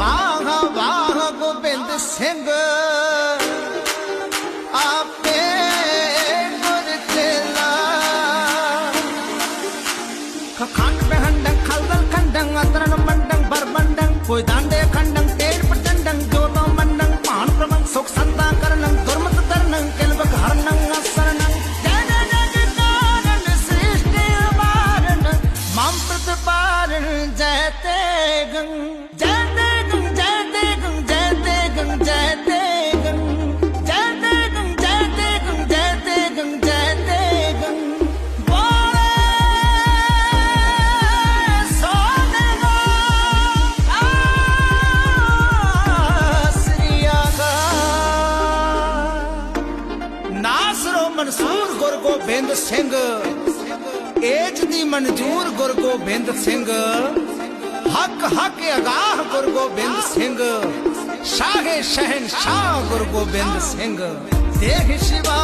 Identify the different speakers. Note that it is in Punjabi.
Speaker 1: ਵਾਹ ਵਾਹ, ਗੋਬਿੰਦ ਸਿੰਘ। ਆਪੇ ਗੁਰ ਚੇਲਾ। ਖੰਡ ਬਹੰਡੰ, ਖਲਦਲ ਖੰਡੰ, ਅਤਰਨ ਮੰਡੰ, ਬਰਬੰਡੰ, ਕੋਈ ਦਾੰਡੇ ਖੰਡੰ ਤੇੜ ਪ੍ਰਚੰਡੰ ਜੋਤੋ ਮੰਡੰ ਭਾਨ ਪ੍ਰਮੰ ਸੁਖ ਸੰਤਾ ਕਰਨੰ, ਦੁਰਮਤ ਤਰਨੰ ਕਿਲਬਕ ਹਰਨੰ ਅਸਰਨੰ। ਜੈ ਜੈ ਕਾਰਨ ਸ੍ਰਿਸ਼ਟਿ ਅਵਾਰਨ ਮਮ ਪ੍ਰਤਪਾਰਨ, ਜੈ ਤੇ ਗੰ ਜੈ ਨਾਸਰੋ ਮਨਸੂਰ ਗੁਰ ਗੋਬਿੰਦ ਸਿੰਘ। ਏਜ ਦੀ ਮਨਜੂਰ ਗੁਰ ਗੋਬਿੰਦ ਸਿੰਘ। ਹੱਕ ਹੱਕ ਅਗਾਹ ਗੁਰ ਗੋਬਿੰਦ ਸਿੰਘ। ਸ਼ਾਹੇ ਸ਼ਹਿਨਸ਼ਾਹ ਗੁਰ ਗੋਬਿੰਦ ਸਿੰਘ। ਦੇਖ ਸ਼ਿਵਾ